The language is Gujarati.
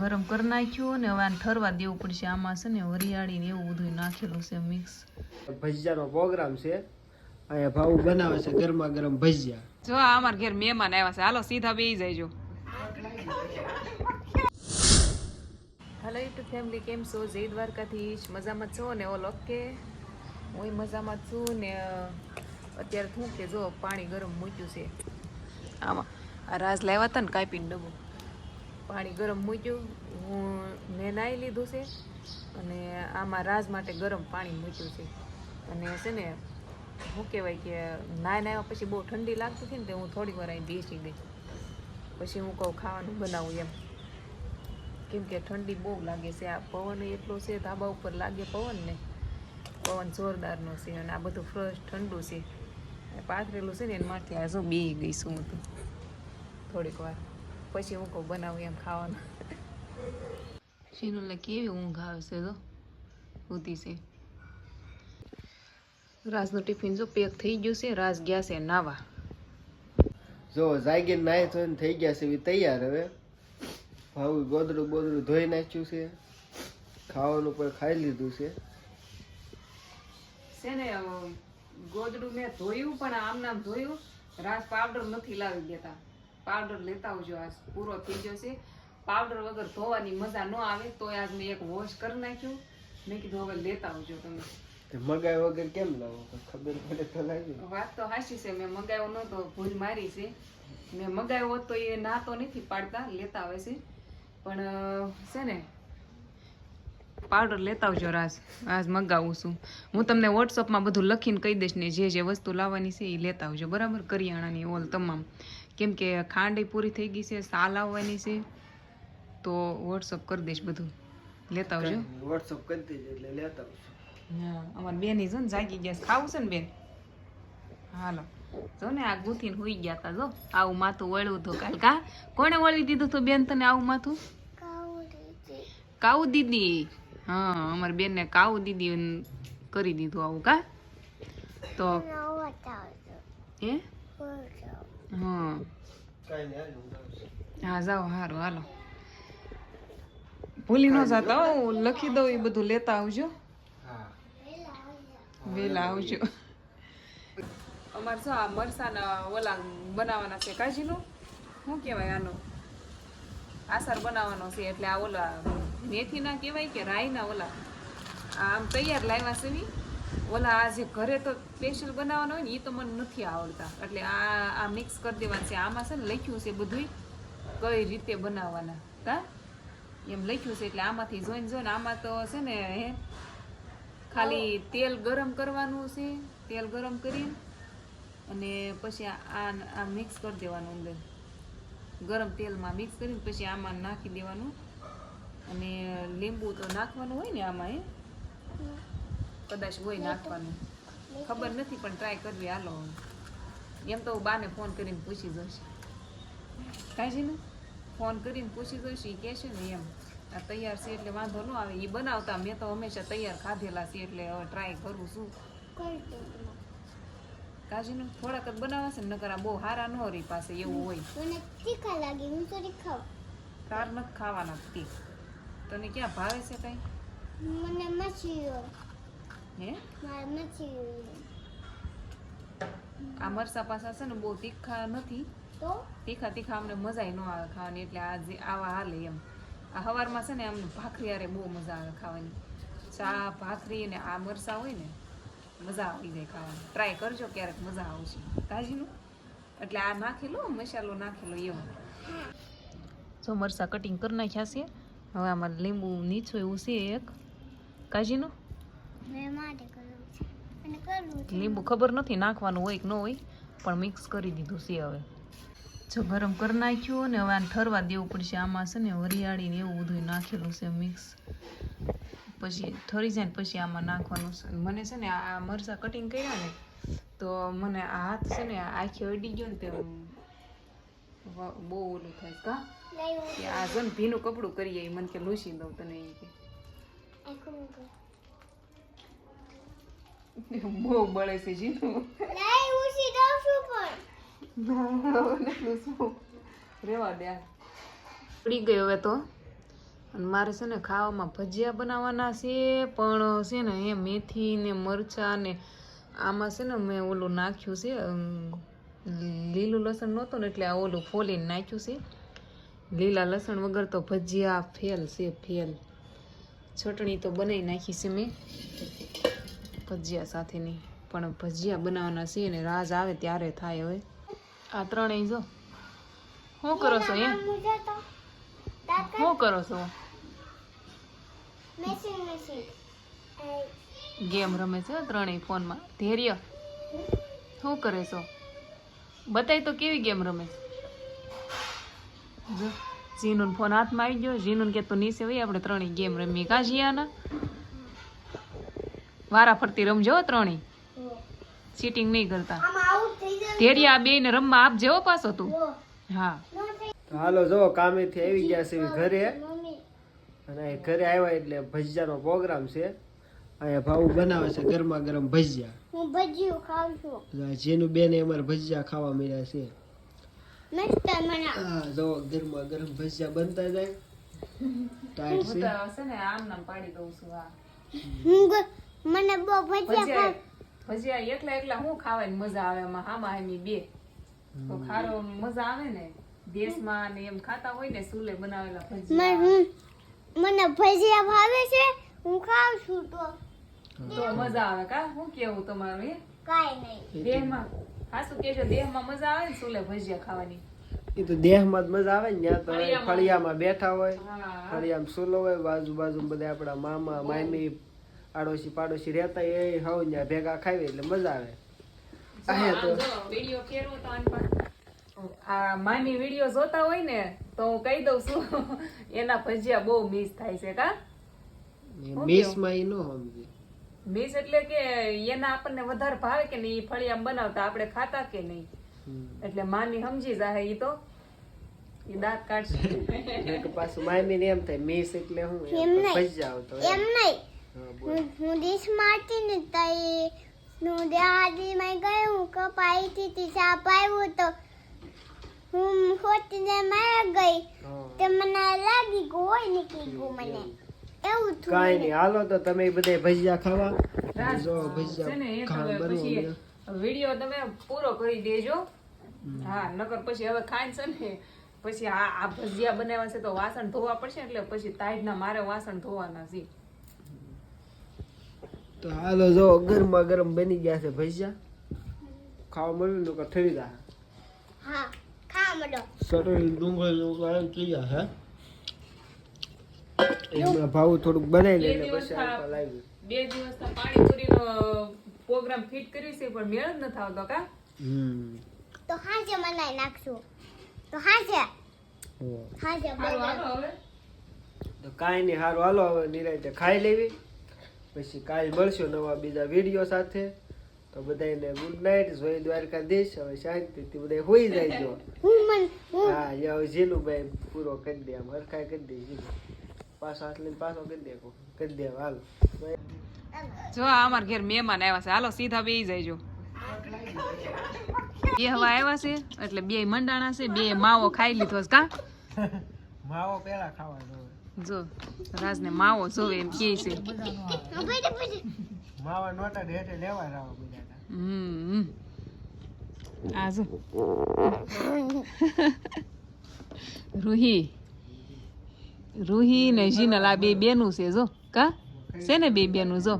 ગરમ કરી નાખ્યું ને હવે આને ઠરવા દેવું પડશે. આમાં છે ને વરિયાળી ને એવું બધું નાખેલું છે મિક્સ ભજીયાનો પ્રોગ્રામ છે. અહીંયા ભાવ બનાવે છે ગરમા ગરમ ભજીયા. જો અમાર અમારા ઘેર મહેમાન આવ્યા છે. હાલો સીધા બેસી જાય હેલો યુટ્યુબ ફેમિલી કેમ છો? જય દ્વારકાથી મજામાં છો ને ઓલ ઓકે? હું મજામાં છું ને અત્યારે શું કે જો પાણી ગરમ મૂક્યું છે. આમાં આ રાજ લાવ્યા હતા ને કાપીને ડબ્બો. પાણી ગરમ મૂક્યું હું મેં નાહી લીધું છે અને આમાં રાજ માટે ગરમ પાણી મૂક્યું છે. અને છે ને, શું કહેવાય કે નાહી નાહ્યા પછી બહુ ઠંડી લાગતી હતી ને તો હું થોડી વાર અહીં બેસી ગઈ. પછી હું કહું ખાવાનું બનાવું એમ. કેમ કે ઠંડી બહુ લાગે છે. આ પવન એટલો છે, ધાબા ઉપર લાગે પવન ને. પવન જોરદારનો છે અને આ બધું ફ્રેશ ઠંડુ છે. પાથરેલું છે ને એના માટે આ જો ગઈશું ગઈ હું તો. થોડીક વાર. પછી હું કહું બનાવું એમ ખાવાનું શીનુલે કેવી ઊંઘ આવે છે જો ઉતી છે રાજનું ટિફિન જો પેક થઈ ગયું છે રાજ ગયા છે નાવા જો જાગીને નાય ધોઈને થઈ ગયા છે એ તૈયાર હવે ભાવ ગોદડું બોદડું ધોઈ નાખ્યું છે ખાવાનું પણ ખાઈ લીધું છે છે ને ગોદડું મેં ધોયું પણ આમ નામ ધોયું રાજ પાવડર નથી લાવી દેતા. પાવડર લેતા આવજો આજ પૂરો થઈ જશે. પાવડર વગર ધોવાની મજા ન આવે તો આજ મેં એક વોશ કરી નાખ્યું. મેં કીધું હવે લેતા આવજો તમે. તે મગાઈ વગર કેમ લાવો ખબર પડે તો લાવી વાત તો હાચી છે મેં મગાવ્યો નહોતો ભૂલ મારી છે. મેં મગાવ્યો હોત તો એ ના તો નથી પાડતા લેતા આવે છે. પણ છે ને પાવડર લેતા આવજો રાજ. આજ મગાવું છું. હું તમને વોટ્સઅપમાં બધું લખીને કહી દઈશ ને જે જે વસ્તુ લાવવાની છે એ લેતા આવજો. બરાબર? કરિયાણાની ઓલ તમામ. કેમ કે ખાંડ પૂરી થઈ ગઈ છે સાલ આવવાની છે. તો વોટ્સઅપ કરી દઈશ બધું. લેતા આવજો. વોટ્સઅપ કરી દઈશ એટલે લેતા આવજો હા અમારી બેન છે ને જાગી ગયા છે. ખાવું છે ને બેન? હાલો. જો ને આ ગૂંથીને હોઈ ગયા તા જો. આવું માથું વળવું હતું કાલ. કા? કોણે વળી દીધું તો બેન તને આવું માથું? કાઉ દીદી. હા અમારી બેનને કાઉ દીદી કરી દીધું આવું કા? તો હે? હા. હું જાઓ સારું હાલો. ભૂલી ન જતા હો લખી દઉં એ બધું લેતા આવજો. હા. વેલા આવજો. અમારે શું આ મરસાના ઓલા બનાવવાના છે. કાજીનું? શું કહેવાય આનો? આસાર બનાવવાનો છે એટલે આ ઓલા મેથીના કહેવાય કે રાઈના ઓલા? આમ તૈયાર લાવ્યા છે ની ઓલા આ જે ઘરે તો સ્પેશિયલ બનાવવાનો હોય ને એ તો મને નથી આવડતા. એટલે આ આ મિક્સ કરી દેવાનું છે. આમાં છે ને લખ્યું છે બધુંય કઈ રીતે બનાવવાના હા? એમ લખ્યું છે એટલે આમાંથી જોઈને જોઈને આમાં તો છે ને હે? ખાલી તેલ ગરમ કરવાનું છે તેલ ગરમ કરીને અને પછી આ આ- આ મિક્સ કરી દેવાનું અંદર. ગરમ તેલમાં મિક્સ કરીને પછી આમાં નાખી દેવાનું. અને લીંબુ તો નાખવાનું હોય ને આમાં એ કદાચ હોય નાખવાનું. ખબર નથી પણ ટ્રાય કરવી હાલો એમ તો બાને ફોન કરીને પૂછી જોઈશ. કાંઈ ને? ફોન કરીને પૂછી જોઈશ એ કહેશે ને એમ આ તૈયાર છે એટલે વાંધો ન આવે. એ બનાવતા મેં તો હંમેશા તૈયાર ખાધેલા છે એટલે હવે ટ્રાય કરું છું. કાજીનો થોડાક જ બનાવાશે ને નકર આ બહુ હારા ન રહી પાસે એવું હોય. મને તીખા લાગે હું તો ખાવ તાર નથી ખાવાના તીખ. તને ક્યાં ભાવે છે કઈ? મને મચ્છી હે? આ મરસા પાસા છે ને બહુ તીખા નથી. તો? તીખા તીખા અમને મજા ન આવે ખાવાની એટલે આ જે આવા હાલે એમ. આ હવારમાં છે ને અમને ભાખરી અરે બહુ મજા આવે ખાવાની. ચા ભાખરી અને આ મરસા હોય ને મજા આવી જાય ખાવાની. ટ્રાય કરજો ક્યારેક મજા આવશે. તાજીનું? એટલે આ નાખેલો મસાલો નાખેલો એવો જો મરસા કટિંગ કરી નાખ્યા છે. હવે આમાં લીંબુ નીચું એવું છે એક. કાજીનું લીંબુ ખબર નથી, નાખવાનું હોય કે ન હોય, પણ મિક્સ કરી દીધું છે હવે. જો ગરમ કરી નાખ્યું ને હવે આને ઠરવા દેવું પડશે. આમાં છે ને વરિયાળી ને એવું બધું નાખેલું છે મિક્સ પછી ઠરી જાય ને પછી આમાં નાખવાનું છે. મને છે ને આ મરચાં કટિંગ કર્યા ને, તો મને આ હાથ છે ને આખી અડી ગયો ને તે બહુ ઓલું થાય કા આ ને ભીનું કપડું કરીએ મને કે લૂસી દઉં તને એ કે. બહુ બળે છે જીનું નહીં હું સીધો છું પણ. રેવા દે પડી ગયો હવે તો. અને મારે છે ને ખાવામાં ભજીયા બનાવવાના છે પણ છે ને એ મેથી ને મરચાં ને આમાં છે ને મેં ઓલું નાખ્યું છે લીલું લસણ નહોતું ને એટલે આ ઓલું ફોલીને નાખ્યું છે. લીલા લસણ વગર તો ભજીયા ફેલ છે ફેલ. ચટણી તો બનાવી નાખી છે મેં. ભજીયા સાથેની. પણ ભજીયા બનાવવાના છે ને રાજ આવે ત્યારે થાય હવે. આ ત્રણેય જો. શું કરો છો એ મુજે તો તાકાત શું કરો છો? ગેમ રમે છે ત્રણેય ફોનમાં. ધૈર્ય. શું કરે છો? બતાય તો કેવી ગેમ રમે? જો જીનુન ફોન હાથમાં આવી ગયો. જીનુન કે તો નીચે હોય આપણે ત્રણેય ગેમ રમીએ. કા વારા ફરતી રમજો ત્રણેય. ચીટિંગ નહીં કરતા. આમાં આઉટ થઈ જાય આ બેયને રમવા આપજે હો પાછો તું. હા. તો હાલો જો કામેથી આવી ગયા છે ઘરે. અને અહીં ઘરે આવ્યા એટલે ભજીયાનો પ્રોગ્રામ છે. અહીંયા ભાવ બનાવે છે ગરમા ગરમ ભજીયા. હું ભજીયું ખાઉં છું. જેનું બેને અમારે ભજીયા ખાવા મળ્યા છે. મસ્ત મને. હા જો ગરમા ગરમ ભજીયા બનતા જાય. ટાઈટ હું છે. તો છે આમ નામ પાડી દઉં છું હા. હું મને બહુ ભજીયા ભજીયા ખાવ ભજીયા એકલા એકલા હું ખાવાની મજા આવે એમાં હામાં હામી બે. તો ખારો મજા આવે ને. દેશમાં ને એમ ખાતા હોય ને સુલે બનાવેલા ભજીયા. હું મને ભજીયા ભાવે છે હું ખાઉં છું તો. તો મજા આવે કા? હું કેવું તમારું એ? કાઈ નહીં. દેહમાં. હાસુ કેજો દેહમાં મજા આવે ને સુલે ભજીયા ખાવાની? એ તો દેહમાં જ મજા આવે ને ત્યાં તો ફળિયામાં. બેઠા હોય ફળિયામાં સુલો હોય બાજુ બાજુ બધા આપણા મામા મામી આડોશી પાડોશી રહેતા એ હવ ત્યાં ભેગા ખાવી એટલે મજા આવે. તો તો. આ મામી વીડિયો જોતા હોય ને તો હું કહી દઉં છું એના ભજીયા બહુ મિસ થાય છે કા? મેસમાં એ ન સમજે. મિસ એટલે કે એના આપણને વધારે ભાવે કે નહીં એ ફળિયામાં બનાવતા આપણે ખાતા કે નહીં? એટલે મામી સમજી જાય ઈ તો. ઈ દાંત કાઢશે. પાછું મામી ને એમ થાય મિસ એટલે હું. ભજીયા આવતો એમ નહીં. હા, હું મારતી ને તઈ હું દેહાદીમાં ગયું હું કપાઈ હતી તે સાપ આવ્યો તો હું ખોટીને મારા ગઈ. તે મને લાગી ગયું હોય નીકળી ગયું મને. એવું કાંઈ થયું નહીં હાલો તો તમે બધે ભજીયા ખાવા. જો ને ભજીયા ખાવા પછી બનવા વીડિયો તમે પૂરો કરી દેજો. હા નકર પછી હવે ખાઈ છે ને પછી આ આ ભજીયા બનાવવા છે તો વાસણ ધોવા પડશે એટલે પછી તાઈડના મારે વાસણ ધોવાના છે. તો હાલો જો ગરમા ગરમ બની ગયા છે ભજીયા. ખાવા મળ્યું તો થઈ ગયા હા ખા મડો સરળ ડુંગળી થઈ ગયા હે? એમાં ભાવ થોડુંક બનાવી લે પછી બે દિવસ પાણીપુરીનો પ્રોગ્રામ ફિટ કર્યું છે પણ મેળ જ ન આવતો કા? હમ. તો હાજે બનાવી નાખશું. તો હાજે. હો. હાજે હાલો હવે. તો કાંઈ નહીં સારું હાલો હવે નિરાંતે ખાઈ લેવી. પછી કાલ મળશું નવા બીજા વીડિયો સાથે. તો બધાને ગુડ નાઇટ જોઈ દ્વારકાધીશ. હવે શાંતિથી બધા હોઈ જાય જો હું મન હું. હા હવે જીલુભાઈ પૂરો કરી દે આમ હરખાઈ કરી દે જીલુ પાછો હાથ લઈને પાછો કરી દે કરી દે હાલો. જો અમાર ઘેર મહેમાન આવ્યા છે. હાલો સીધા બે જાયજો. એ હવા આવ્યા છે એટલે બે મંડાણા છે બે માવો ખાઈ લીધો છે કા? માવો પેલા ખાવાનો. જો રાજને માવો જોવે એમ કે છે. માવા નોટા હેઠે લેવા રાવ બધા હમ આ જો. રૂહી. રૂહી ને જીનલ આ બે બેનું છે જો. કા? છે ને બે બેનું જો.